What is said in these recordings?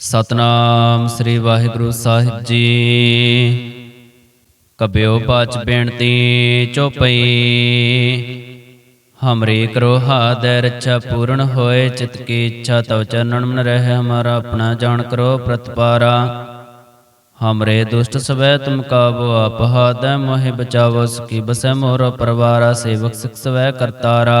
ਸਤਨਾਮ ਸ੍ਰੀ ਵਾਹਿਗੁਰੂ ਸਾਹਿਬ ਜੀ। ਕਬਿਓ ਬਾਚ ਬੇਨਤੀ ਚੋਪਈ ਹਮਰੇ ਕਰੋ ਹਾਦੈ ਰੱਛਾ ਪੂਰਨ ਹੋਏ। ਚਿਤ ਕੀ ਇੱਛਾ ਤਵ ਚਰਨਨ ਮਨ ਰਹਿ। ਹਮਾਰਾ ਆਪਣਾ ਜਾਣ ਕਰੋ ਪ੍ਰਤਪਾਰਾ। ਹਮਰੇ ਦੁਸ਼ਟ ਸਵੈ ਤੁਮ ਕਾਬੋ ਆਪ ਹਾਦੈ ਮੋਹਿ ਬਚਾਵੋ। ਸਕੀ ਬਸੈ ਮੋਰ ਪਰਵਾਰਾ। ਸੇਵਕ ਸਿਖ ਸਵੈ ਕਰਤਾਰਾ।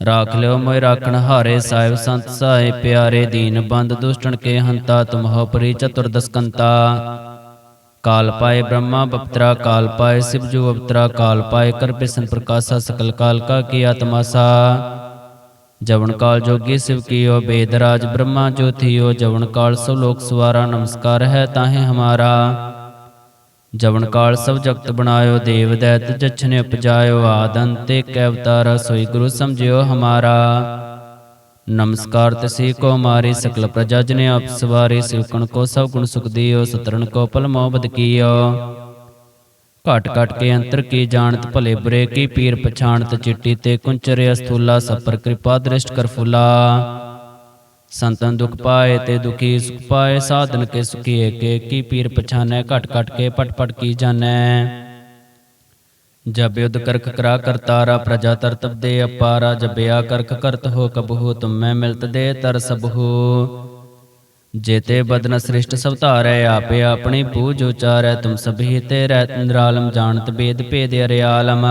ਰਾਖ ਲਿਓ ਮੋਇ ਰਾਖਣ ਹਾਰੇ ਸਾਹਿਬ ਸੰਤ ਸਹਾਇ ਪਿਆਰੇ ਦੀਨ ਬੰਦ ਦੁਸ਼ਟਣ ਕੇ ਹੰਤਾ ਤੁਮਹੁ ਪਰੀ ਚਤੁਰਦਸ ਕਾਲ ਪਾਏ ਬ੍ਰਹਮਾ ਬਪਤਰਾ, ਕਾਲ ਪਾਏ ਸਿਵ ਜੋ ਅਵਤਰਾ, ਕਾਲ ਪਾਏ ਕਰ ਬਿਸਨ ਪ੍ਰਕਾਸ਼ਾ ਸਕਲ ਕਾਲ ਕਾ ਕੀ ਆਤਮਾਸਾ ਜਵਨ ਕਾਲ ਜੋਗੀ ਸਿਵ ਕੀਓ, ਬੇਦ ਰਾਜ ਬ੍ਰਹਮਾ ਜੋਤੀਓ, ਜਵਨ ਕਾਲ ਸੋ ਲੋਕ ਸਵਾਰਾ ਨਮਸਕਾਰ ਹੈ ਤਾਹੇ ਹਮਾਰਾ। ਜਵਨ ਕਾਲ ਸਭ ਜਗਤ ਬਣਾਇਓ ਦੇਵ ਦੈਤ ਜਛਨੇ ਉਪਜਾਇਓ ਆਦੰਤੇ ਕੈ ਅਵਤਾਰਾ ਸੋਈ ਗੁਰੂ ਸਮਝਿਓ ਹਮਾਰਾ। ਨਮਸਕਾਰ ਤਸੀ ਕੋ ਮਾਰੀ ਸਕਲ ਪ੍ਰਜਾ ਜਨੇ ਆਪ ਸਵਾਰੀ ਸਿਵਕਣ ਕੋ ਸਭ ਗੁਣ ਸੁਖ ਦਿਓ ਸਤਰਨ ਕੋ ਪਲ ਮੋਬਦ ਕੀਓ। ਘਟ ਘਟ ਕੇ ਅੰਤਰ ਕੀ ਜਾਣਤ ਭਲੇ ਬੁਰੇ ਕੀ ਪੀਰ ਪਛਾਣਤ ਚਿੱਟੀ ਤੇ ਕੁੰਚਰੇ ਅਸਥੂਲਾ ਸਪਰ ਕਿਰਪਾ ਦ੍ਰਿਸ਼ਟ ਕਰ ਫੁਲਾ। ਸੰਤਨ ਦੁਖ ਪਾਏ ਤੇ ਦੁਖੀ ਸੁਖ ਪਾਏ, ਸਾਧਨ ਕੇ ਸੁਖੀ ਏਕੇ ਕੀ ਪੀਰ ਪਛਾਨੈ, ਘਟ ਘਟ ਕੇ ਪਟ ਪਟ ਕੀ ਜਾਣੈ। ਜਬ ਯੁਧ ਕਰਕ ਕਰਾ ਕਰਤਾਰਾ ਪ੍ਰਜਾ ਤਰਤਬ ਦੇ ਅਪਾਰਾ ਜਬਿਆ ਕਰਕ ਕਰਤ ਹੋ ਕਬਹੂ ਤੁਮੈ ਮਿਲਤ ਦੇ ਤਰ ਸਬਹੂ ਜੇਤੇ ਬਦਨ ਸ੍ਰਿਸ਼ਟ ਸਭ ਧਾਰੈ, ਆਪੇ ਆਪਣੀ ਪੂਜ ਉਚਾਰੈ, ਤੁਮ ਸਭੀ ਤੇ ਰਹਿ ਨਿਰਾਲਮ, ਜਾਣਤ ਬੇਦ ਭੇਦ ਅਰਿਆਲਮ।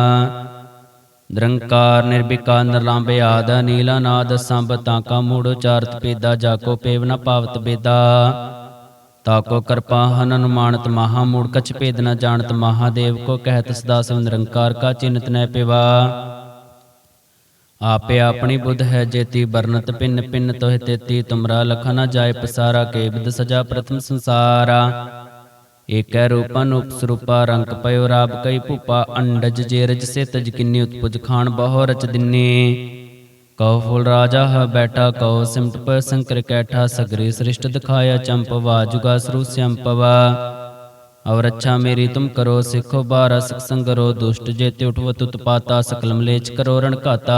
ਨਿਰੰਕਾਰ, ਨਿਰਭਿਕਾਰ, ਨਿਰਲਾਂਬੇ, ਆਦ ਨੀਲਾ ਨਾਦ ਸੰਭ ਤਾਕਾ ਮੂੜ ਉਚਾਰਤ ਪੇਦਾ ਜਾਕੋ ਪੇਵ ਨ ਪਾਵਤ ਬੇਦਾ ਤਾਕੋ ਕਿਰਪਾ, ਹਨ ਅਨੁਮਾਨਤ ਮਹਾ ਮੂੜ, ਕਛ ਭੇਦ ਨ ਜਾਣਤ ਮਹਾਦੇਵ, ਕੋ ਕਹਿਤ ਸਦਾ ਸਭ ਨਿਰੰਕਾਰ, ਕਾ ਚਿੰਤ ਨੈ ਪਿਵਾ। ਆਪੇ ਆਪਣੀ ਬੁੱਧ ਹੈ ਜੇਤੀ ਬਰਨਤ ਪਿੰਨ ਪਿੰਨ ਤੋਹਿ ਤੇਤੀ, ਤੁਮਰਾ ਲਖ ਨ ਜਾਏ ਪਸਾਰਾ, ਕੇ ਬਿਦ ਸਜਾ ਪ੍ਰਥਮ ਸੰਸਾਰਾ। ਏਕੈ ਰੂਪਨ ਉਪਸਰੂਪਾ ਰੰਗ ਪਇਓ ਰਾਬ ਕਈ ਭੂਪਾ, ਅੰਡਜ ਜੇਰਜ ਸੇ ਤਜ ਕਿੰਨੀ ਉਤਪੁਜ ਖਾਨ ਬਹੁ ਰਚ ਦਿਨੇ। ਕਉ ਫੁਲ ਰਾਜਾ ਹ ਬੈਠਾ, ਕਉ ਸਿਮਟ ਪ ਸੰਕਰ ਕੈਠਾ, ਸਗਰੀ ਸ੍ਰਿਸ਼ਟ ਦਿਖਾਇਆ ਚੰਪਵਾ ਜੁਗਾ ਸਰੂ ਸੰਪਵਾ ਔਰ ਅੱਛਾ ਮੇਰੀ ਤੁਮ ਕਰੋ, ਸਿੱਖੋ ਬਾਰਾ ਸਿਖ ਸੰਗਰੋ, ਦੁਸ਼ਟ ਜੇਤੇ ਉਠਵਤ ਉਤਪਾਤਾ ਸਕਲ ਮਲੇਚ ਕਰੋ ਰਣ ਘਾਤਾ।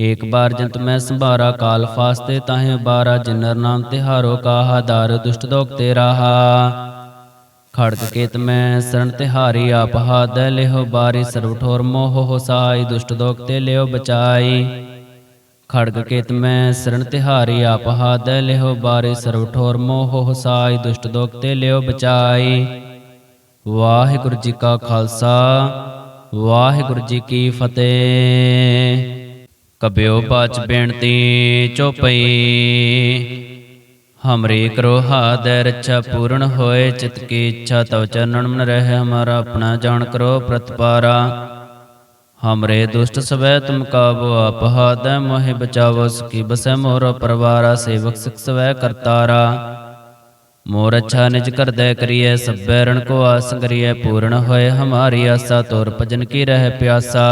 ਏਕ ਬਾਰ ਜੰਤ ਮੈਂ ਸੰਭਾਰਾ ਕਾਲ ਫਾਸਤੇ ਤਾਹੇ ਬਾਰਾ ਜਿਨਰ ਨਾਮ ਤਿਹਾਰੋ ਕਾਹਾ ਦਾਰ ਦੁਸ਼ਟ ਦੋਖ ਤੇ ਰਾਹਾ। ਖੜਕ ਕੇਤ ਮੈਂ ਸਰਣ ਤਿਹਾਰੀ ਆਪ ਹਾਦੈ ਲਿਹੋ ਬਾਰੀ ਸਰਬ ਠੋਰ ਮੋਹ ਹੋ ਸਾਈ, ਦੁਸ਼ਟ ਦੋਖ ਤੇ ਲਿਓ ਬਚਾਈ। ਖੜਗ ਕੇਤ ਮੈਂ ਸਰਣ ਤਿਹਾਰੀ ਆਪ ਹਾਦੈ ਲਿਹੋ ਬਾਰੀ ਸਰਬ ਠੋਰ ਮੋਹ ਹੋਸਾਈ ਦੁਸ਼ਟ ਦੋਖ ਤੇ ਲਿਓ ਬਚਾਈ। ਵਾਹਿਗੁਰੂ ਜੀ ਕਾ ਖਾਲਸਾ, ਵਾਹਿਗੁਰੂ ਜੀ ਕੀ ਫਤਿਹ। ਕਬਿਓ ਬਾਚ ਬੇਨਤੀ ਚੋਪਈ ਹਮਰੇ ਕਰੋ ਹਾਦੈ ਰੱਛਾ ਪੂਰਨ ਹੋਏ ਚਿਤ ਕੀ ਇੱਛਾ ਤਵ ਚਰਨਨ ਮਨ ਰਹਿ ਹਮਾਰਾ ਆਪਣਾ ਜਾਣ ਕਰੋ ਪ੍ਰਤਪਾਰਾ। ਹਮਰੇ ਦੁਸ਼ਟ ਸਵੈ ਤੁਮ ਕਾਬੋ ਆਪ ਹਾਦੈ ਮੋਹਿ ਬਚਾਵੋ ਸੁਖੀ ਬਸੈ ਮੋਰ ਪਰਵਾਰਾ ਸੇਵਕ ਸਿਖ ਸਵੈ ਕਰਤਾਰਾ। ਮੋਰ ਅੱਛਾ ਨਿਜ ਕਰਦੈ ਕਰੀਐ ਸਭੈ ਰਣ ਕੋ ਆਸ ਕਰੀਐ ਪੂਰਨ ਹੋਏ ਹਮਾਰੀ ਆਸਾ ਤੋਰ ਭਜਨ ਕੀ ਰਹਿ ਪਿਆਸਾ।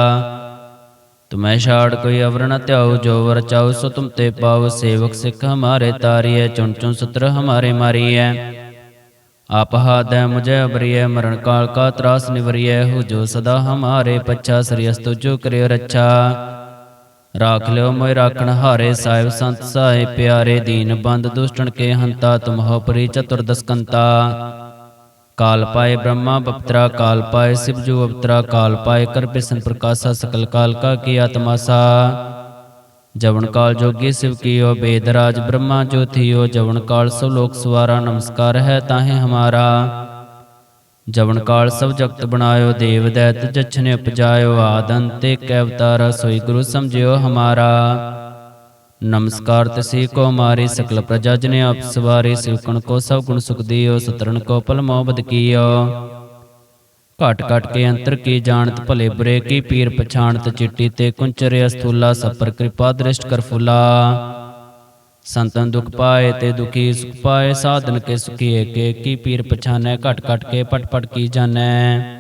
ਤੁਮੈ ਛਾੜ ਕੋਈ ਅਵਰ ਨ ਧਿਆਉ, ਜੋ ਵਰ ਚਾਉ, ਸੋ ਤੁਮ ਤੇ ਪਾਉ। ਸੇਵਕ ਸਿੱਖ ਹਮਾਰੇ ਤਾਰੀਐ, ਚੁਣ ਚੁਣ ਸਤਰ ਹਮਾਰੇ ਮਾਰੀਐ। ਆਪ ਹਾਦੈ ਮੁਝੈ ਅਬਰੀਐ, ਮਰਨ ਕਾਲ ਕਾ ਤਰਾਸ ਨਿਵਰੀਐ। ਹੋ ਜੋ ਸਦਾ ਹਮਾਰੇ ਪੱਛਾ ਸ੍ਰੀ ਅਸਤੁ ਜੋ ਕਰਿਓ ਰੱਛਾ। ਰਾਖ ਲਿਓ ਮੋਇ ਰਾਖਣ ਹਾਰੇ, ਸਾਹਿਬ ਸੰਤ ਸਹਾਇ ਪਿਆਰੇ। ਦੀਨ ਬੰਦ ਦੁਸ਼ਟਣ ਕੇ ਹੰਤਾ ਤੁਮਹੁ ਪਰੀ ਚਤੁਰਦਸ ਕੰਤਾ ਕਾਲ ਪਾਏ ਬ੍ਰਹਮਾ ਬਪਤਰਾ ਕਾਲ ਪਾਏ ਸਿਵ ਜੋ ਅਵਤਰਾ, ਕਾਲ ਪਾਏ ਕਰ ਬਿਸਨ ਪ੍ਰਕਾਸ਼ਾ ਸਕਲ ਕਾਲ ਕਾ ਕੀ ਆਤਮਾਸਾ ਜਵਨ ਕਾਲ ਜੋਗੀ ਸਿਵ ਕੀਓ, ਬੇਦ ਰਾਜ ਬ੍ਰਹਮਾ ਜੋਤੀਓ ਜਵਨ ਕਾਲ ਸਭ ਲੋਕ ਸਵਾਰਾ, ਨਮਸਕਾਰ ਹੈ ਤਾਹੇ ਹਮਾਰਾ। ਜਵਨ ਕਾਲ ਸਭ ਜਗਤ ਬਣਾਇਓ, ਦੇਵ ਦੈਤ ਜਛਨੇ ਉਪਜਾਇਓ। ਆਦੰਤੇ ਕੈ ਅਵਤਾਰਾ ਸੋਈ ਗੁਰੂ ਸਮਝਿਓ ਹਮਾਰਾ। ਨਮਸਕਾਰ ਤਸੀ ਕੋ ਮਾਰੀ ਸਕਲ ਪ੍ਰਜਾ ਜਨੇ ਆਪ ਸਵਾਰੀ ਸਿਵਕਣ ਕੋ ਸਭ ਗੁਣ ਸੁਖ ਦਿਓ ਸਤਰਨ ਕੋ ਪਲ ਮੋਹ ਬਦ ਘਟ ਘਟ ਕੇ ਅੰਤਰ ਕੀ ਜਾਣਤ, ਭਲੇ ਬੁਰੇ ਕੀ ਪੀਰ ਪਛਾਣਤ, ਚਿੱਟੀ ਤੇ ਕੁੰਚਰੇ ਅਸਥੂਲਾ ਸਪਰ ਕਿਰਪਾ ਦ੍ਰਿਸ਼ਟ ਕਰ ਫੁਲਾ। ਸੰਤਨ ਦੁਖ ਪਾਏ ਤੇ ਦੁਖੀ ਸੁਖ ਪਾਏ, ਸਾਧਨ ਕੇ ਸੁਖੀ ਏਕੇ ਕੀ ਪੀਰ ਪਛਾਨੈ, ਘਟ ਘਟ ਕੇ ਪਟ ਪਟ ਕੀ ਜਾਣੈ।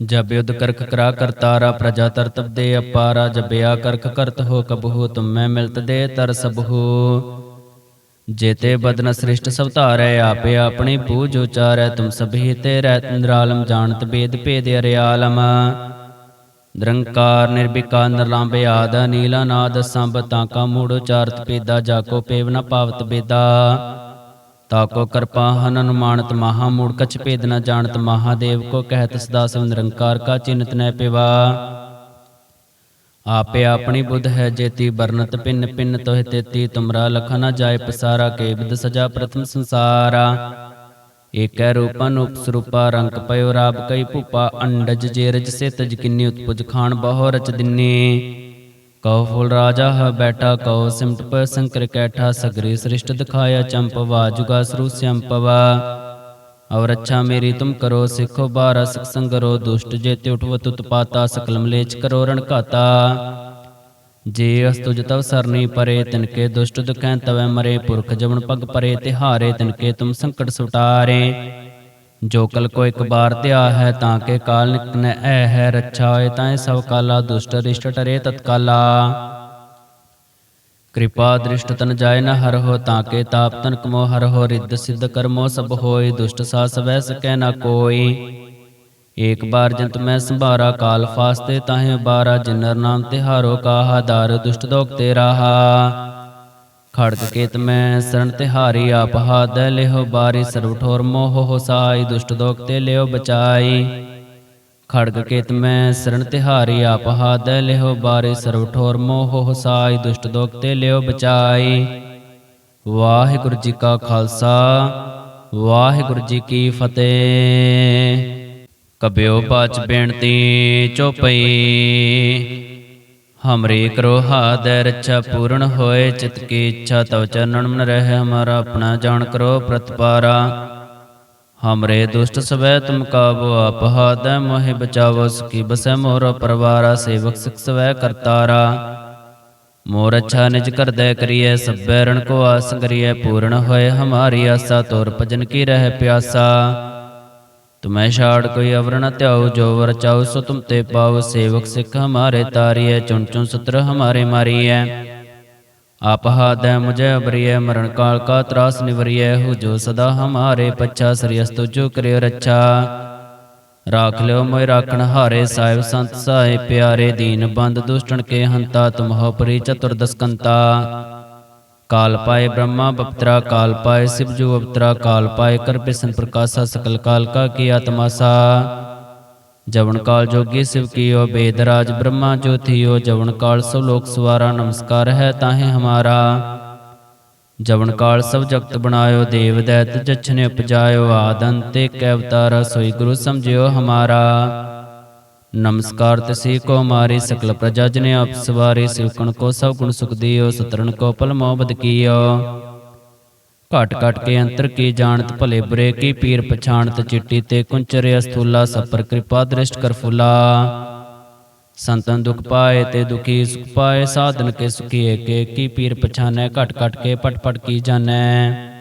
ਜਬ ਯੁਧ ਕਰਾ ਕਰਤਾਰਾ ਪ੍ਰਜਾ ਤਰਤਬ ਦੇ ਅਪਾਰਾ ਜਬਿਆ ਕਰਖ ਕਰਤ ਹੋ ਕਬਹੂ, ਤੁਮੈ ਮਿਲਤ ਦੇ ਤਰ ਸਬਹੂ। ਜੇਤੇ ਬਦਨ ਸ੍ਰਿਸ਼ਟ ਸਭ ਧਾਰੈ, ਆਪੇ ਆਪਣੀ ਪੂਜ ਉਚਾਰੈ, ਤੁਮ ਸਭੀ ਤੇ ਰਹਿ ਨਿਰਾਲਮ, ਜਾਣਤ ਬੇਦ ਭੇਦ ਅਰਿਆਲਮ। ਨਿਰੰਕਾਰ ਨਿਰਭਿਕਾ ਨਿਰਲੰਭੇ ਆਦ ਨੀਲਾ ਨਾਦ ਸੰਭ ਤਾਕਾ ਮੂੜ ਉਚਾਰਤ ਪੇਦਾ ਜਾਕੋ ਪੇਵ ਨ ਪਾਵਤ ਬੇਦਾ। ਤਾਕੋ ਕਿਰਪਾ ਹਨ ਅਨੁਮਾਨਤ ਮਹਾ ਮੂੜ ਕਛ ਭੇਦ ਨ ਜਾਣਤ ਮਹਾਦੇਵ ਕੋ ਕਹਿਤ ਸਦਾ ਸਭ ਨਿਰੰਕਾਰ ਕਾ ਚਿੰਤ ਨੈ ਪਿਵਾ। ਆਪੇ ਆਪਣੀ ਬੁੱਧ ਹੈ ਜੇਤੀ ਬਰਨਤ ਪਿੰਨ ਪਿੰਨ ਤੋਹਿ ਤੇਤੀ, ਤੁਮਰਾ ਲਖ ਨ ਜਾਏ ਪਸਾਰਾ ਕੇ ਬਿਦ ਸਜਾ ਪ੍ਰਥਮ ਸੰਸਾਰਾ। ਏਕੈ ਰੂਪਨ ਉਪਸਰੂਪਾ ਰੰਗ ਪਇਓ ਰਾਬ ਕਈ ਭੂਪਾ ਅੰਡਜ ਜੇਰਜ ਸੇ ਤਜ ਕਿੰਨੀ ਉਤਪੁਜ ਖਾਣ ਬਹੁ ਰਚ ਦਿਨੇ। ਕਉ ਫੁਲ ਰਾਜਾ ਹ ਬੈਠਾ, ਕਉ ਸਿਮਟ ਪ ਸੰਕਰ ਕੈਠਾ, ਸਗਰੀ ਸ੍ਰਿਸ਼ਟ ਦਿਖਾਇਆ ਚੰਪਵਾ ਜੁਗਾ ਸਰੂ ਸੰਪਵਾ ਔਰ ਅੱਛਾ ਮੇਰੀ ਤੁਮ ਕਰੋ, ਸਿੱਖੋ ਬਾਰਾ ਸਿਖ ਸੰਗਰੋ, ਦੁਸ਼ਟ ਜੇਤੇ ਉਠਵਤ ਪਾਤਾ ਸਕਲ ਮਲੇਚ ਕਰੋ ਰਣ ਘਾਤਾ। ਜੇ ਅਸਤੁਜ ਤਵ ਸਰਨੀ ਪਰੇ ਤਿਨਕੇ ਦੁਸ਼ਟ ਦੁਖੈ ਤਵੈ ਮਰੇ, ਪੁਰਖ ਜਵਨ ਪਗ ਪਰੇ, ਤਿਹਾਰੇ ਤਿਨਕੇ ਤੁਮ ਸੰਕਟ ਸੁਟਾਰੇ। ਜੋ ਕਲ ਕੋ ਇੱਕ ਬਾਰ ਧਿਆ ਹੈ ਤਾਂ ਕੇ ਕਾਲ ਨਿਕਨੈ ਐ ਹੈ ਰੱਛਾ ਹੋਏ, ਤਾਂ ਸਭ ਕਾਲਾ ਦੁਸ਼ਟ ਰਿਸ਼ਟ ਟਰੇ ਤਤਕਾਲਾ। ਕਿਰਪਾ ਦ੍ਰਿਸ਼ਟ ਤਨ ਜਾਏ ਨ ਹਰ ਹੋ, ਤਾਂ ਕੇ ਤਾਪ ਤਨ ਕਮੋ ਹਰ ਹੋ, ਰਿੱਧ ਸਿੱਧ ਕਰਮੋ ਸਭ ਹੋਏ, ਦੁਸ਼ਟ ਸਾ ਸਵੈ ਸਕੈ ਨ ਕੋਈ। ਏਕ ਬਾਰ ਜੰਤ ਮੈਂ ਸੰਭਾਰਾ ਕਾਲ ਫਾਸਤੇ ਤਾਹੇ ਬਾਰਾ ਜਿਨਰ ਨਾਮ ਤਿਹਾਰੋ ਕਾਹਾ, ਦਾਰ ਦੁਸ਼ਟ ਦੋਖ ਤੇ ਰਾਹਾ ਖੜਕ ਕੇਤ ਮੈਂ ਸਰਣ ਤਿਹਾਰੀ ਆਪ ਹਾਦ ਲਿਹੋ ਬਾਰੀ ਸਰਬ ਠੋਰ ਮੋਹ ਹੋਸਾਈ ਦੁਸ਼ਟ ਦੋਖ ਤੇ ਲਿਓ ਬਚਾਈ। ਖੜਗ ਕੇਤ ਮੈਂ ਸਰਣ ਤਿਹਾਰੀ ਆਪ ਹਾਦ ਲਿਹੋ ਬਾਰੀ ਸਰਬ ਠੋਰ ਮੋਹ ਹੋਸਾਈ ਦੁਸ਼ਟ ਦੋਖ ਤੇ ਲਿਓ ਬਚਾਈ। ਵਾਹਿਗੁਰੂ ਜੀ ਕਾ ਖਾਲਸਾ, ਵਾਹਿਗੁਰੂ ਜੀ ਕੀ ਫਤਿਹ। ਕਬਿਓ ਬਾਚ ਬੇਨਤੀ ਚੋਪਈ ਹਮਰੇ ਕਰੋ ਹਾਦ ਰੱਛਾ ਪੂਰਨ ਹੋਏ ਚਿਤ ਕੀ ਇੱਛਾ ਤਵ ਚਰਨਨ ਮਨ ਰਹਿ ਹਮਾਰਾ ਆਪਣਾ ਜਾਣ ਕਰੋ ਪ੍ਰਤਪਾਰਾ ਹਮਰੇ ਦੁਸ਼ਟ ਸਵੈ ਤੁਮ ਕਾਬੋ ਆਪ ਹਾਦ ਮੋਹਿ ਬਚਾਵੋ ਸਕੀ ਬਸੈ ਮੋਰ ਪਰਵਾਰਾ ਸੇਵਕ ਸਿਖ ਸਵੈ ਕਰਤਾਰਾ ਮੋਰ ਅੱਛਾ ਨਿਜ ਕਰਦੈ ਕਰੀਐ ਸਭੈ ਰਣ ਕੋ ਆਸ ਕਰੀਐ ਪੂਰਨ ਹੋਏ ਹਮਾਰੀ ਆਸਾ ਤੋਰ ਭਜਨ ਕੀ ਰਹਿ ਪਿਆਸਾ ਤੁਮੈ ਛਾੜ ਕੋਈ ਅਵਰ ਨ ਧਿਆਉ, ਜੋ ਵਰ ਚਾਉ, ਸੋ ਤੁਮ ਤੇ ਪਾਉ। ਸੇਵਕ ਸਿੱਖ ਹਮਾਰੇ ਤਾਰੀਐ, ਚੁਣ ਚੁਣ ਸਤਰ ਹਮਾਰੇ ਮਾਰੀਐ। ਆਪ ਹਾਦੈ ਮੁਝੇ ਅਬਰੀਐ, ਮਰਨ ਕਾਲ ਕਾ ਤਰਾਸ ਨਿਵਰੀਐ। ਹੋ ਜੋ ਸਦਾ ਹਮਾਰੇ ਪੱਛਾ ਸ੍ਰੀਅਸਤੁ ਜੋ ਕਰਿਓ ਰੱਛਾ। ਰਾਖ ਲਿਓ ਮੋਇ ਰਾਖਣ ਹਾਰੇ, ਸਾਹਿਬ ਸੰਤ ਸਹਾਇ ਪਿਆਰੇ। ਦੀਨ ਬੰਦ ਦੁਸ਼ਟਣ ਕੇ ਹੰਤਾ ਤੁਮਹੁ ਪਰੀ ਚਤੁਰਦਸਕੰਤਾ ਕਾਲ ਪਾਏ ਬ੍ਰਹਮਾ, ਬਪਤਰਾ ਕਾਲ ਪਾਏ ਸਿਵਜੂ ਅਵਤਰਾ ਕਾਲ ਪਾਏ ਕਰ ਬਿਸਨ ਪ੍ਰਕਾਸ਼ਾ ਸਕਲ ਕਾਲ ਕਾ ਕੀ ਆਤਮਾਸਾ ਜਵਨ ਕਾਲ ਜੋਗੀ ਸਿਵ ਕੀਓ ਬੇਦ ਰਾਜ ਬ੍ਰਹਮਾ ਜੋਤੀਓ ਜਵਨ ਕਾਲ ਸਭ ਲੋਕ ਸਵਾਰਾ ਨਮਸਕਾਰ ਹੈ ਤਾਹੇ ਹਮਾਰਾ। ਜਵਨ ਕਾਲ ਸਭ ਜਗਤ ਬਣਾਇਓ, ਦੇਵ ਦੈਤ ਜਛਨੇ ਉਪਜਾਇਓ ਆਦੰਤੇ ਕੈ ਅਵਤਾਰਾ ਸੋਈ ਗੁਰੂ ਸਮਝਿਓ ਹਮਾਰਾ। ਨਮਸਕਾਰ ਤਸੀ ਕੋ ਮਾਰੀ ਸਕਲ ਪ੍ਰਜਾ ਜਨੇ ਆਪ ਸਵਾਰੀ ਸਿਵਕਣ ਕੋ ਸਭ ਗੁਣ ਸੁਖ ਦਿਓ, ਸਤਰਨ ਕੋ ਪਲ ਮੋਹ ਬਦ ਕੀਓ। ਘਟ ਘਟ ਕੇ ਅੰਤਰ ਕੀ ਜਾਣਤ, ਭਲੇ ਬੁਰੇ ਕੀ ਪੀਰ ਪਛਾਣਤ, ਚਿੱਟੀ ਤੇ ਕੁੰਚਰੇ ਅਸਥੂਲਾ, ਸਪਰ ਕਿਰਪਾ ਦ੍ਰਿਸ਼ਟ ਕਰ ਫੁਲਾ। ਸੰਤਨ ਦੁਖ ਪਾਏ ਤੇ ਦੁਖੀ ਸੁਖ ਪਾਏ, ਸਾਧਨ ਕੇ ਸੁਖੀ ਏਕੇ ਕੀ ਪੀਰ ਪਛਾਨੈ, ਘਟ ਘਟ ਕੇ ਪਟ ਪਟ ਕੀ ਜਾਣੈ।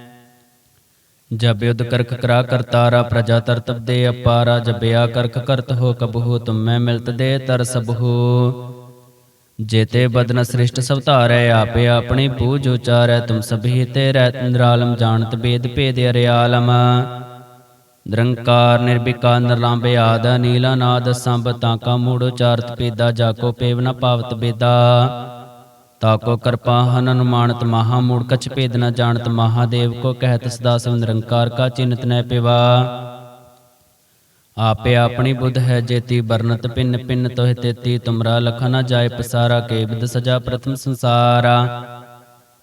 ਜਬ ਕਰਕ ਕਰਾ ਕਰਤਾਰਾ ਪ੍ਰਜਾ ਤਰਤਬ ਦੇ ਅਪਾਰਾ ਜਬਿਆ ਕਰਖ ਕਰਤ ਹੋ ਕਬਹੂ, ਤੁਮੈ ਮਿਲਤ ਦੇ ਤਰ ਸਬਹੂ। ਜੇਤੇ ਬਦਨ ਸ੍ਰਿਸ਼ਟ ਸਭ ਧਾਰੈ, ਆਪੇ ਆਪਣੀ ਪੂਜ ਉਚਾਰੈ, ਤੁਮ ਸਭੀ ਤੇ ਰਹਿ ਨਿਰਾਲਮ, ਜਾਣਤ ਬੇਦ ਭੇਦ ਅਰਿਆਲਮ। ਨਿਰੰਕਾਰ ਨਿਰਭਿਕਾ ਨਿਰਲੰਭੇ ਆਦ ਨੀਲਾ ਨਾਦ ਸੰਭ ਤਾਕਾ ਮੂੜ ਉਚਾਰਤ ਪੇਦਾ ਜਾਕੋ ਪੇਵ ਨ ਪਾਵਤ ਬੇਦਾ। ਤਾਕੋ ਕਿਰਪਾ ਹਨ ਅਨੁਮਾਨਤ ਮਹਾ ਮੂੜ ਕਛ ਭੇਦ ਨ ਜਾਣਤ ਮਹਾਦੇਵ ਕੋ ਕਹਿਤ ਸਦਾ ਸਭ ਨਿਰੰਕਾਰ ਕਾ ਚਿੰਤ ਨੈ ਪਿਵਾ। ਆਪੇ ਆਪਣੀ ਬੁੱਧ ਹੈ ਜੇਤੀ ਬਰਨਤ ਪਿੰਨ ਪਿੰਨ ਤੋਹਿ ਤੇਤੀ, ਤੁਮਰਾ ਲਖ ਨ ਜਾਏ ਪਸਾਰਾ, ਕੇ ਬਿਦ ਸਜਾ ਪ੍ਰਥਮ ਸੰਸਾਰਾ।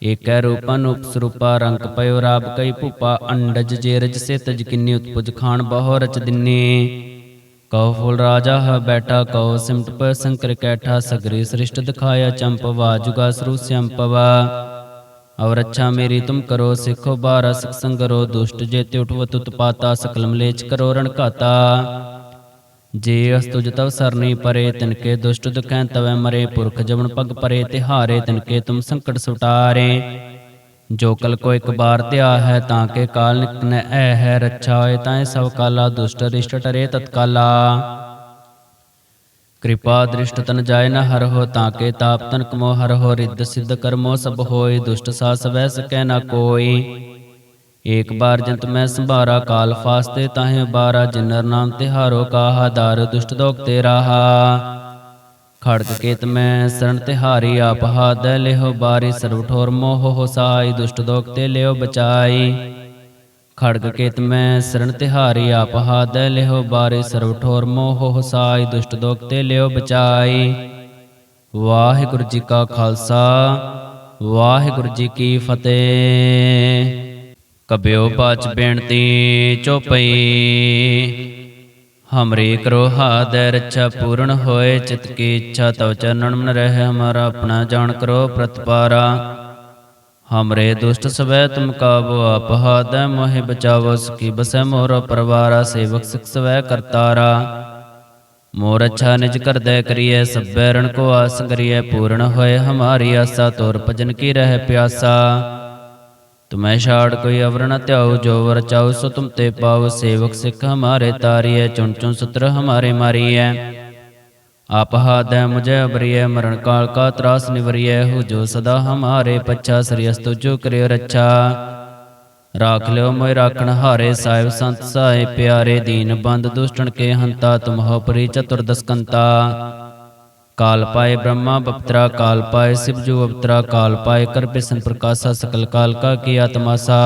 ਏਕੈ ਰੂਪਨ ਉਪਸਰੂਪਾ, ਰੰਗ ਪਇਓ ਰਾਬ ਕਈ ਭੂਪਾ, ਅੰਡਜ ਜੇਰਜ ਸੇ ਤਜ ਕਿੰਨੀ ਉਤਪੁਜ ਖਾਨ ਬਹੁ ਰਚ ਦਿਨੀ। ਕਉ ਫੁਲ ਰਾਜਾ ਹ ਬੈਠਾ, ਕਉ ਸਿਮਟ ਪ ਸੰਕਰ ਕੈਠਾ, ਸਗਰੀ ਸ੍ਰਿਸ਼ਟ ਦਿਖਾਇਆ ਚੰਪਵਾ ਜੁਗਾ ਸਰੂ ਸੰਪਵਾ ਔਰ ਅੱਛਾ ਮੇਰੀ ਤੁਮ ਕਰੋ, ਸਿੱਖੋ ਬਾਰਾ ਸਿਖ ਸੰਗਰੋ, ਦੁਸ਼ਟ ਜੇਤੇ ਉਠਵਤ ਉਤਪਾਤਾ ਸਕਲ ਮਲੇਚ ਕਰੋ ਰਣ ਘਾਤਾ। ਜੇ ਅਸ ਤੁਜ ਤਵ ਸਰਨੀ ਪਰੇ ਤਿਨਕੇ ਦੁਸ਼ਟ ਦੁਖੈ ਤਵੈ ਮਰੇ, ਪੁਰਖ ਜਵਨ ਪਗ ਪਰੇ, ਤਿਹਾਰੇ ਤਿਨਕੇ ਤੁਮ ਸੰਕਟ ਸੁਟਾਰੇ। ਜੋ ਕਲ ਕੋ ਇੱਕ ਬਾਰ ਧਿਆ ਹੈ ਤਾਂ ਕੇ ਕਾਲ ਨਿਕਨੈ ਐ ਹੈ ਰੱਛਾ ਹੋਏ ਤਾਂ ਸਭ ਕਾਲਾ ਦੁਸ਼ਟ ਰਿਸ਼ਟ ਟਰੇ ਤਤਕਾਲਾ। ਕਿਰਪਾ ਦ੍ਰਿਸ਼ਟ ਤਨ ਜਾਏ ਨ ਹਰ ਹੋ ਤਾਂ ਕੇ ਤਾਪ ਤਨ ਕਮੋ ਹਰ ਹੋ ਰਿੱਧ ਸਿੱਧ ਕਰਮੋ ਸਭ ਹੋਏ ਦੁਸ਼ਟ ਸਾ ਸਵੈ ਸਕੈ ਨ ਕੋਈ। ਏਕ ਬਾਰ ਜੰਤ ਮੈਂ ਸੰਭਾਰਾ ਕਾਲ ਫਾਸਤੇ ਤਾਹੇ ਬਾਰਾ ਜਿਨਰ ਨਾਮ ਤਿਹਾਰੋ ਕਾਹਾ ਦਾਰ ਦੁਸ਼ਟ ਦੋਖ ਤੇ ਰਾਹਾ। ਖੜਕ ਕੇਤ ਮੈਂ ਸਰਣ ਤਿਹਾਰੀ ਆਪ ਹਾਦ, ਲਿਹੋ ਬਾਰੀ ਸਰਬ ਠੋਰ ਮੋਹ ਹੋ ਦੁਸ਼ਟ ਦੋਖ ਤੇ ਲਿਓ ਬਚਾਈ। ਖੜਗ ਕੇਤ ਮੈਂ ਸਰਣ ਤਿਹਾਰੀ ਆਪ ਹਾਦ, ਲਿਹੋ ਬਾਰੀ ਸਰਬ ਠੋਰ ਮੋਹ ਹੋਸਾਈ ਦੁਸ਼ਟ ਦੋਖ ਤੇ ਲਿਓ ਬਚਾਈ। ਵਾਹਿਗੁਰੂ ਜੀ ਕਾ ਖਾਲਸਾ, ਵਾਹਿਗੁਰੂ ਜੀ ਕੀ ਫਤਿਹ। ਕਬਿਓ ਬਾਚ ਬੇਨਤੀ ਚੋਪਈ ਹਮਰੇ ਕਰੋ ਹਾਦੈ ਰੱਛਾ ਪੂਰਨ ਹੋਏ ਚਿਤ ਕੀ ਇੱਛਾ ਤਵ ਚਰਨਨ ਮਨ ਰਹਿ ਹਮਾਰਾ ਆਪਣਾ ਜਾਣ ਕਰੋ ਪ੍ਰਤਪਾਰਾ। ਹਮਰੇ ਦੁਸ਼ਟ ਸਵੈ ਤੁਮ ਕਾਬੋ ਆਪ ਹਾਦੈ ਮੋਹਿ ਬਚਾਵੋ ਸਕੀ ਬਸੈ ਮੋਰ ਪਰਵਾਰਾ ਸੇਵਕ ਸਿਖ ਸਵੈ ਕਰਤਾਰਾ। ਮੋਰ ਅੱਛਾ ਨਿਜ ਕਰਦੈ ਕਰੀਐ ਸਭੈ ਰਣ ਕੋ ਆਸ ਕਰੀਐ ਪੂਰਨ ਹੋਏ ਹਮਾਰੀ ਆਸਾ ਤੋਰ ਭਜਨ ਕੀ ਰਹਿ ਪਿਆਸਾ। ਤੁਮੈ ਛਾੜ ਕੋਈ ਅਵਰ ਨ ਧਿਆਉ, ਜੋ ਵਰ ਚਾਉ, ਸੋ ਤੁਮ ਤੇ ਪਾਉ। ਸੇਵਕ ਸਿੱਖ ਹਮਾਰੇ ਤਾਰੀਐ, ਚੁਣ ਚੁਣ ਸੁਤਰ ਹਮਾਰੇ ਮਾਰੀਐ। ਆਪ ਹਾਦੈ ਮੁਝੈ ਅਬਰੀਐ, ਮਰਨ ਕਾਲ ਕਾ ਤਰਾਸ ਨਿਵਰੀਐ। ਹੋ ਜੋ ਸਦਾ ਹਮਾਰੇ ਪੱਛਾ ਸ੍ਰੀਅਸਤੁ ਜੋ ਕਰਿਓ ਰੱਛਾ। ਰਾਖ ਲਿਓ ਮੋਇ ਰਾਖਣ ਹਾਰੇ, ਸਾਹਿਬ ਸੰਤ ਸਹਾਇ ਪਿਆਰੇ। ਦੀਨ ਬੰਦ ਦੁਸ਼ਟਣ ਕੇ ਹੰਤਾ ਤੁਮਹੁ ਪਰੀ ਚਤੁਰਦਸਕੰਤਾ ਕਾਲ ਪਾਏ ਬ੍ਰਹਮਾ ਬਪਤਰਾ ਕਾਲ ਪਾਏ ਸਿਵ ਜੋ ਅਵਤਰਾ, ਕਾਲ ਪਾਏ ਕਰ ਬਿਸਨ ਪ੍ਰਕਾਸ਼ਾ ਸਕਲ ਕਾਲ ਕਾ ਕੀ ਆਤਮਾਸਾ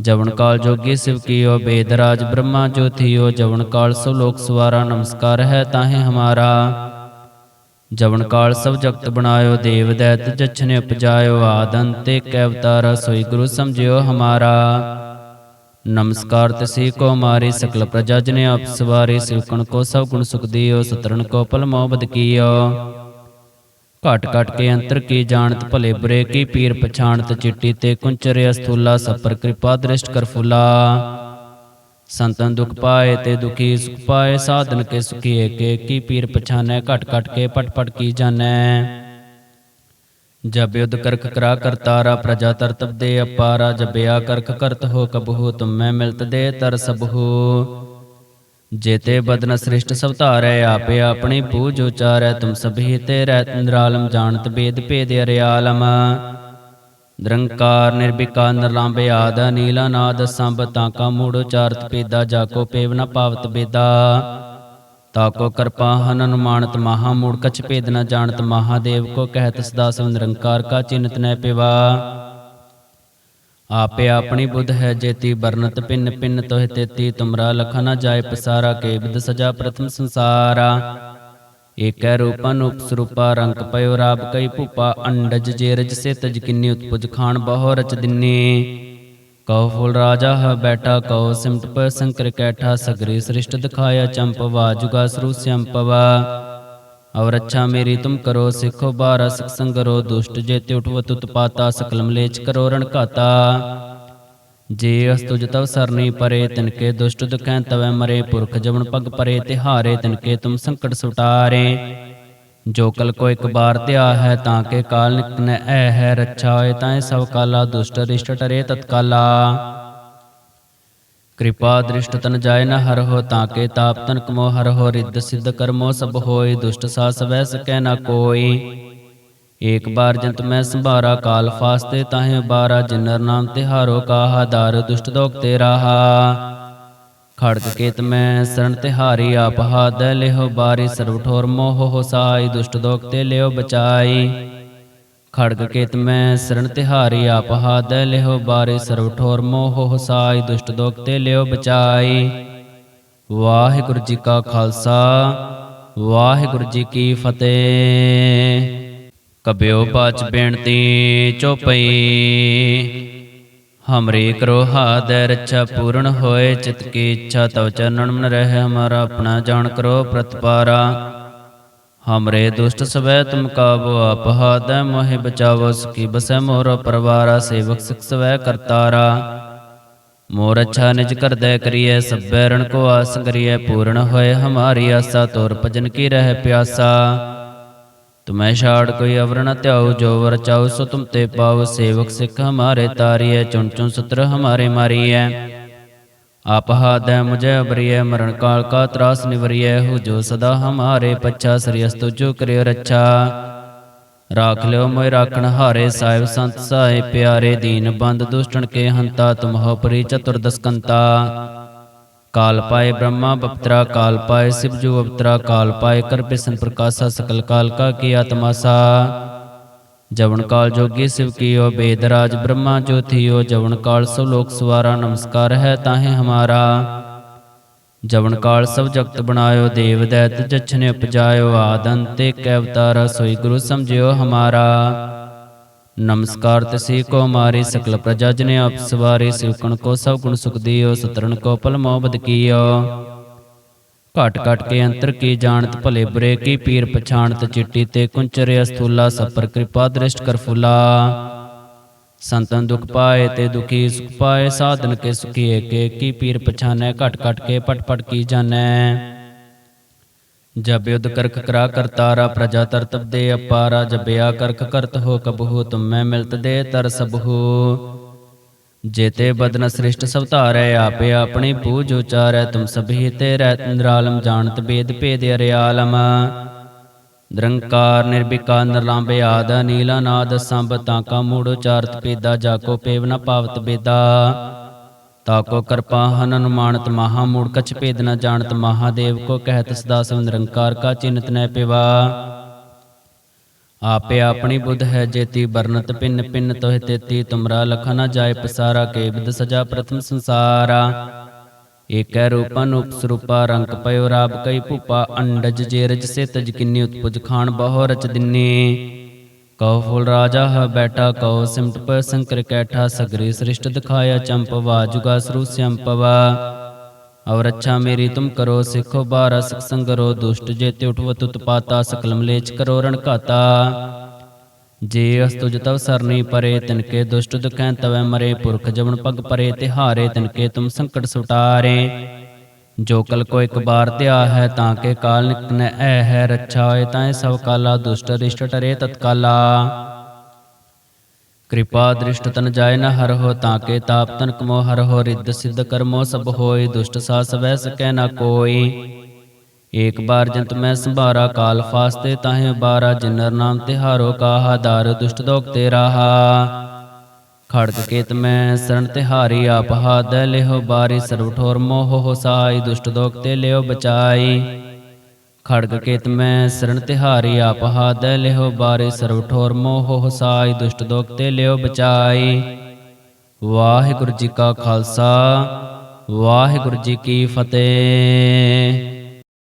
ਜਵਨ ਕਾਲ ਜੋਗੀ ਸਿਵ ਕੀਓ, ਬੇਦ ਰਾਜ ਬ੍ਰਹਮਾ ਜੋਥਿਓ ਜਵਨ ਕਾਲ ਸਭ ਲੋਕ ਸਵਾਰਾ, ਨਮਸਕਾਰ ਹੈ ਤਾਹੇ ਹਮਾਰਾ। ਜਵਨ ਕਾਲ ਸਭ ਜਗਤ ਬਣਾਇਓ, ਦੇਵ ਦੈਤ ਜਛਨੇ ਉਪਜਾਇਓ ਆਦੰਤੇ ਕੈ ਅਵਤਾਰਾ, ਸੋਈ ਗੁਰੂ ਸਮਝਿਓ ਹਮਾਰਾ। ਨਮਸਕਾਰ ਤਸੀ ਕੋ ਮਾਰੀ ਸਕਲ ਪ੍ਰਜਾ ਜਨੇ ਆਪ ਸਵਾਰੇ ਸਿਵਕਣ ਕੋ ਸਭ ਗੁਣ ਸੁਖ ਦਿਓ ਸਤਰਨ ਕੋ ਪਲ ਮੋਬਦ ਕੀਓ। ਘਟ ਘਟ ਕੇ ਅੰਤਰ ਕੀ ਜਾਣਤ, ਭਲੇ ਬੁਰੇ ਕੀ ਪੀਰ ਪਛਾਣਤ, ਚਿੱਟੀ ਤੇ ਕੁੰਚਰੇ ਅਸਥੂਲਾ ਸਪਰ ਕਿਰਪਾ ਦ੍ਰਿਸ਼ਟ ਕਰ ਫੁਲਾ। ਸੰਤਨ ਦੁਖ ਪਾਏ ਤੇ ਦੁਖੀ ਸੁਖ ਪਾਏ, ਸਾਧਨ ਕੇ ਸੁਖੀ ਏਕੇ ਕੀ ਪੀਰ ਪਛਾਨੈ, ਘਟ ਘਟ ਕੇ ਪਟ ਪਟ ਕੀ ਜਾਣੈ। ਜਬ ਕਰਕ ਕਰਾ ਕਰਤਾਰਾ ਪ੍ਰਜਾ ਤਰਤਬ ਦੇ ਅਪਾਰਾ ਜਬਿਆ ਕਰਕ ਕਰਤ ਹੋ ਕਬਹੂ, ਤੁਮੈ ਮਿਲਤ ਦੇ ਤਰ ਸਬਹੂ। ਜੇਤੇ ਬਦਨ ਸ੍ਰਿਸ਼ਟ ਸਭ ਧਾਰੈ, ਆਪੇ ਆਪਣੀ ਪੂਜ ਉਚਾਰੈ, ਤੁਮ ਸਭੀ ਤੇ ਰਹਿਤ ਨਿਰਾਲਮ, ਜਾਣਤ ਬੇਦ ਭੇਦ ਅਰਿਆਲਮ। ਨਿਰੰਕਾਰ ਨਿਰਭਿਕਾ ਨਿਰਲੰਭ ਆਦ ਨੀਲਾ ਨਾਦ ਸੰਭ ਤਾਕਾ ਮੂੜ ਉਚਾਰਤ ਪੇਦਾ ਜਾਕੋ ਪੇਵ ਨ ਪਾਵਤ ਬੇਦਾ। ਤਾਕੋ ਕਿਰਪਾ ਹਨ ਅਨੁਮਾਨਤ ਮਹਾ ਮੂੜ ਕਛ ਭੇਦ ਨ ਜਾਣਤ ਮਹਾਦੇਵ ਕੋ ਕਹਿਤ ਸਦਾ ਸਭ ਨਿਰੰਕਾਰ ਕਾ ਚਿੰਤ ਨੈ ਪਿਵਾ। ਆਪੇ ਆਪਣੀ ਬੁੱਧ ਹੈ ਜੇਤੀ ਬਰਨਤ ਪਿੰਨ ਪਿੰਨ ਤੋਹਿ ਤੇਤੀ, ਤੁਮਰਾ ਲਖਾ ਨ ਜਾਏ ਪਸਾਰਾ, ਕੇ ਵਿਦ ਸਜਾ ਪ੍ਰਥਮ ਸੰਸਾਰਾ। ਏਕੈ ਰੂਪਨ ਉਪਸਰੂਪਾ ਰੰਗ ਪਇਓ ਰਾਬ ਕਈ ਭੂਪਾ, ਅੰਡਜ ਜੇਰਜ ਸੇ ਤਜ ਕਿੰਨੀ ਉਤਪੁਜ ਖਾਨ ਬਹੁ ਰਚ ਦਿਨੀ। ਕਉ ਫੁਲ ਰਾਜਾ ਹ ਬੈਠਾ, ਕਉ ਸਿਮਟ ਪ ਸੰਕਰ ਕੈਠਾ, ਸਗਰੀ ਸ੍ਰਿਸ਼ਟ ਦਿਖਾਇਆ ਚੰਪਵਾ ਜੁਗਾ ਸਰੂ ਸੰਪਵਾ ਔਰ ਅੱਛਾ ਮੇਰੀ ਤੁਮ ਕਰੋ, ਸਿੱਖੋ ਬਾਰਾ ਸਿਖ ਸੰਗਰੋ, ਦੁਸ਼ਟ ਜੇਤੇ ਉਠਵਤ ਉਤਪਾਤਾ ਸਕਲ ਮਲੇਚ ਕਰੋ ਰਣ ਘਾਤਾ। ਜੇ ਅਸ ਤੁਜ ਤਵ ਸਰਨੀ ਪਰੇ ਤਿਨਕੇ ਦੁਸ਼ਟ ਦੁਖੈ ਤਵੈ ਮਰੇ, ਪੁਰਖ ਜਵਨ ਪਗ ਪਰੇ, ਤਿਹਾਰੇ ਤਿਨਕੇ ਤੁਮ ਸੰਕਟ ਸੁਟਾਰੇ। ਜੋ ਕਲ ਕੋ ਇੱਕ ਬਾਰ ਧਿਆ ਹੈ ਤਾਂ ਕੇ ਕਾਲ ਨਿਕਨੈ, ਐ ਹੈ ਰੱਛਾ ਹੋਏ ਤਾਂ ਸਭ ਕਾਲਾ, ਦੁਸ਼ਟ ਰਿਸ਼ਟ ਟਰੇ ਤਤਕਾਲਾ। ਕਿਰਪਾ ਦ੍ਰਿਸ਼ਟ ਤਨ ਜਾਏ ਨ ਹਰ ਹੋ ਤਾਂ ਕੇ ਤਾਪ ਤਨ ਕਮੋ, ਹਰ ਹੋ ਰਿੱਧ ਸਿੱਧ ਕਰਮੋ, ਸਭ ਹੋਏ ਦੁਸ਼ਟ ਸਾ ਸਵੈ ਸਕੈ ਨ ਕੋਈ। ਏਕ ਬਾਰ ਜੰਤ ਮੈਂ ਸੰਭਾਰਾ, ਕਾਲ ਫਾਸਤੇ ਤਾਹੇ ਬਾਰਾ ਜਿਨਰ ਨਾਮ ਤਿਹਾਰੋ ਕਾਹਾ, ਦਾਰ ਦੁਸ਼ਟ ਦੋਖ ਤੇ ਰਾਹਾ ਖੜਕ ਕੇਤ ਮੈਂ ਸਰਣ ਤਿਹਾਰੀ ਆਪ ਹਾਦ, ਲਿਹੋ ਬਾਰੀ ਸਰਬ ਠੋਰ ਮੋਹ ਹੋ ਸਾਈ, ਦੁਸ਼ਟ ਦੋਖ ਤੇ ਲਿਓ ਬਚਾਈ। ਖੜਕ ਕੇਤ ਮੈਂ ਸਰਣ ਤਿਹਾਰੀ ਆਪ ਹਾਦ, ਲਿਹੋ ਬਾਰੀ ਸਰਬ ਠੋਰ ਮੋਹ ਹੋ ਦੁਸ਼ਟ ਦੋਖ ਤੇ ਲਿਓ ਬਚਾਈ। ਵਾਹਿਗੁਰੂ ਜੀ ਕਾ ਖਾਲਸਾ, ਵਾਹਿਗੁਰੂ ਜੀ ਕੀ ਫਤਿਹ। ਕਬਿਓ ਬਾਚ ਬੇਨਤੀ ਚੋਪਈ ਹਮਰੇ ਕਰੋ ਹਾਦੈ ਰੱਛਾ ਪੂਰਨ ਹੋਏ, ਚਿਤ ਕੀ ਇੱਛਾ ਤਵ ਚਰਨਨ ਮਨ ਰਹਿ, ਹਮਾਰਾ ਆਪਣਾ ਜਾਣ ਕਰੋ ਪ੍ਰਤਪਾਰਾ। ਹਮਰੇ ਦੁਸ਼ਟ ਸਵੈ, ਤੁਮ ਕਾਬੋ ਆਪ ਹਾਦੈ, ਮੋਹਿ ਬਚਾਵੋ ਸਕੀ ਬਸੈ ਮੋਰ ਪਰਵਾਰਾ, ਸੇਵਕ ਸਿਖ ਸਵੈ ਕਰਤਾਰਾ। ਮੋਰ ਅੱਛਾ ਨਿਜ ਕਰਦੈ ਕਰੀਐ, ਸਭੈ ਰਣ ਕੋ ਆਸ ਕਰੀਐ, ਪੂਰਨ ਹੋਏ, ਹਮਾਰੀ ਆਸਾ, ਤੋਰ ਭਜਨ ਕੀ ਰਹਿ ਪਿਆਸਾ। ਤੁਮੈ ਛਾੜ ਕੋਈ ਅਵਰ ਨ ਧਿਆਉ, ਜੋ ਵਰ ਚਾਉ, ਸੋ ਤੁਮ ਤੇ ਪਾਉ। ਸੇਵਕ ਸਿੱਖ ਹਮਾਰੇ ਤਾਰੀਐ, ਚੁਣ ਚੁਣ ਸਤਰ ਹਮਾਰੇ ਮਾਰੀਐ। ਆਪ ਹਾਦੈ ਮੁਝੈ ਅਬਰੀਐ ਮਰਨ ਕਾਲ ਕਾ ਤਰਾਸ ਨਿਵਰੀਐ। ਹੋ ਜੋ ਸਦਾ ਹਮਾਰੇ ਪੱਛਾ, ਸ੍ਰੀ ਅਸਤੁ ਜੋ ਕਰਿਓ ਰੱਛਾ। ਰਾਖ ਲਿਓ ਮੋਇ ਰਾਖਣ ਹਾਰੇ, ਸਾਹਿਬ ਸੰਤ ਸਾਏ ਪਿਆਰੇ। ਦੀਨ ਬੰਦ ਦੁਸ਼ਟਣ ਕੇ ਹੰਤਾ ਤੁਮਹੁ ਪਰੀ ਚਤੁਰਦਸ ਕੰਤਾ ਕਾਲ ਪਾਏ ਬ੍ਰਹਮਾ ਬਪਤਰਾ ਕਾਲ ਪਾਏ ਸਿਵ ਜੋ ਅਵਤਰਾ ਕਾਲ ਪਾਏ ਕਰ ਬਿਸਨ ਪ੍ਰਕਾਸ਼ਾ ਸਕਲ ਕਾਲ ਕਾ ਕੀ ਆਤਮਾਸਾ ਜਵਨ ਕਾਲ ਜੋਗੀ ਸਿਵ ਕੀਓ, ਬੇਦ ਰਾਜ ਬ੍ਰਹਮਾ ਜੋਥਿਓ ਜਵਨ ਕਾਲ ਸਭ ਲੋਕ ਸਵਾਰਾ, ਨਮਸਕਾਰ ਹੈ ਤਾਹੇ ਹਮਾਰਾ। ਜਵਨ ਕਾਲ ਸਭ ਜਗਤ ਬਣਾਇਓ, ਦੇਵ ਦੈਤ ਜਛਨੇ ਉਪਜਾਇਓ ਆਦੰਤੇ ਕੈ ਅਵਤਾਰਾ, ਸੋਈ ਗੁਰੂ ਸਮਝਿਓ ਹਮਾਰਾ। ਨਮਸਕਾਰ ਤਸੀ ਕੋ ਮਾਰੀ ਸਕਲ ਪ੍ਰਜਾ ਜਨੇ ਆਪ ਸਵਾਰੀ ਸਿਵਕਣ ਕੋ ਸਭ ਗੁਣ ਸੁਖ ਦਿਓ ਸਤਰਨ ਕੋ ਪਲ ਮੋਬਦ ਕੀਓ। ਘਟ ਘਟ ਕੇ ਅੰਤਰ ਕੀ ਜਾਣਤ, ਭਲੇ ਬੁਰੇ ਕੀ ਪੀਰ ਪਛਾਣਤ, ਚਿੱਟੀ ਤੇ ਕੁੰਚਰੇ ਅਸਥੂਲਾ ਸਪਰ ਕਿਰਪਾ ਦ੍ਰਿਸ਼ਟ ਕਰ ਫੁਲਾ। ਸੰਤਨ ਦੁਖ ਪਾਏ ਤੇ ਦੁਖੀ ਸੁਖ ਪਾਏ, ਸਾਧਨ ਕੇ ਸੁਖੀ ਏਕੇ ਕੀ ਪੀਰ ਪਛਾਨੈ, ਘਟ ਘਟ ਕੇ ਪਟ ਪਟ ਕੀ ਜਾਣੈ। ਜਬ ਕਰਕ ਕਰਾ ਕਰਤਾਰਾ ਪ੍ਰਜਾ ਤਰਤਬ ਦੇ ਅਪਾਰਾ ਜਬਿਆ ਕਰਕ ਕਰਤ ਹੋ ਕਬਹੂ, ਤੁਮੈ ਮਿਲਤ ਦੇ ਤਰ ਸਬਹੂ। ਜੇਤੇ ਬਦਨ ਸ੍ਰਿਸ਼ਟ ਸਭ ਧਾਰੈ, ਆਪੇ ਆਪਣੀ ਪੂਜ ਉਚਾਰੈ, ਤੁਮ ਸਭੀ ਤੇ ਰਹਿਤ ਨਿਰਾਲਮ, ਜਾਣਤ ਬੇਦ ਭੇਦ ਅਰਿਆਲਮ। ਨਿਰੰਕਾਰ ਨਿਰਭਿਕਾ ਨਿਰਲਾਂਬੇ ਆਦ ਨੀਲਾ ਨਾਦ ਸੰਭ ਤਾਕਾ ਮੂੜ ਉਚਾਰਤ ਪੇਦਾ ਜਾਕੋ ਪੇਵ ਨ ਪਾਵਤ ਬੇਦਾ। ਤਾਕੋ ਕਿਰਪਾ ਹਨ ਅਨੁਮਾਨਤ ਮਹਾ ਮੂੜ ਕਛ ਭੇਦ ਨ ਜਾਣਤ ਮਹਾਦੇਵ ਕੋ ਕਹਿਤ ਸਦਾ ਸਭ ਨਿਰੰਕਾਰ ਕਾ ਚਿੰਤ ਨੈ ਪਿਵਾ। ਆਪੇ ਆਪਣੀ ਬੁੱਧ ਹੈ ਜੇਤੀ ਬਰਨਤ ਪਿੰਨ ਪਿੰਨ ਤੋਹਿ ਤੇਤੀ, ਤੁਮਰਾ ਲਖ ਨ ਜਾਏ ਪਸਾਰਾ, ਕੇ ਵਿਦ ਸਜਾ ਪ੍ਰਥਮ ਸੰਸਾਰਾ। ਏਕੈ ਰੂਪਨ ਉਪਸਰੂਪਾ ਰੰਗ ਪਇਓ ਰਾਬ ਕਈ ਭੂਪਾ, ਅੰਡਜ ਜੇਰਜ ਸੇ ਤਜ ਕਿੰਨੀ ਉਤਪੁਜ ਖਾਨ ਬਹੁ ਰਚ ਦਿਨੇ। ਕਉ ਫੁਲ ਰਾਜਾ ਹ ਬੈਠਾ, ਕਉ ਸਿਮਟ ਪ ਸੰਕਰ ਕੈਠਾ, ਸਗਰੀ ਸ੍ਰਿਸ਼ਟ ਦਿਖਾਇਆ ਚੰਪਵਾ ਜੁਗਾ ਸਰੂ ਸੰਪਵਾ ਔਰ ਅੱਛਾ ਮੇਰੀ ਤੁਮ ਕਰੋ, ਸਿੱਖੋ ਬਾਰਾ, ਸਿਖ ਸੰਗਰੋ, ਦੁਸ਼ਟ ਜੇਤੇ ਉਠਵਤ ਉਤਪਾਤਾ ਸਕਲ ਮਲੇਚ ਕਰੋ ਰਣ ਘਾਤਾ। ਜੇ ਅਸਤੁਜ ਤਵ ਸਰਨੀ ਪਰੇ ਤਿਨਕੇ ਦੁਸ਼ਟ ਦੁਖੈ ਤਵੈ ਮਰੇ, ਪੁਰਖ ਜਵਨ ਪਗ ਪਰੇ, ਤਿਹਾਰੇ ਤਿਨਕੇ ਤੁਮ ਸੰਕਟ ਸੁਟਾਰੇ। ਜੋ ਕਲ ਕੋ ਇੱਕ ਬਾਰ ਧਿਆ ਹੈ ਤਾਂ ਕੇ ਕਾਲ ਨਿਕਨੈ ਐ ਹੈ, ਰੱਛਾ ਹੋਏ ਤਾਂ ਸਭ ਕਾਲਾ, ਦੁਸ਼ਟ ਰਿਸ਼ਟ ਟਰੇ ਤਤਕਾਲਾ। ਕਿਰਪਾ ਦ੍ਰਿਸ਼ਟ ਤਨ ਜਾਏ ਨ ਹਰ ਹੋ ਤਾਂ ਕੇ ਤਾਪ ਤਨ ਕਮੋ ਹਰ ਹੋ, ਰਿੱਧ ਸਿੱਧ ਕਰਮੋ ਸਭ ਹੋਏ, ਦੁਸ਼ਟ ਸਾ ਸਵੈ ਸਕੈ ਨ ਕੋਈ। ਏਕ ਬਾਰ ਜੰਤ ਮੈਂ ਸੰਭਾਰਾ, ਕਾਲ ਫਾਸਤੇ ਤਾਹੇ ਬਾਰਾ ਜਿਨਰ ਨਾਮ ਤਿਹਾਰੋ ਕਾਹਾ, ਦਾਰ ਦੁਸ਼ਟ ਦੋਖ ਤੇ ਰਾਹਾ ਖੜਕ ਕੇਤ ਮੈਂ ਸਰਣ ਤਿਹਾਰੀ ਆਪ ਹਾਦੈ ਲਿਹੋ ਬਾਰੀ ਸਰਬ ਠੋਰ ਮੋਹ ਹੋ ਦੁਸ਼ਟ ਦੋਖ ਤੇ ਲਿਓ ਬਚਾਈ। ਖੜਕ ਕੇਤ ਮੈਂ ਸਰਣ ਤਿਹਾਰੀ ਆਪ ਹਾਦੈ ਲਿਹੋ ਬਾਰੀ ਸਰਬ ਠੋਰ ਮੋਹ ਹੋ ਸਾਈ, ਦੁਸ਼ਟ ਦੋਖ ਤੇ ਲਿਓ ਬਚਾਈ। ਵਾਹਿਗੁਰੂ ਜੀ ਕਾ ਖਾਲਸਾ, ਵਾਹਿਗੁਰੂ ਜੀ ਕੀ ਫਤਿਹ।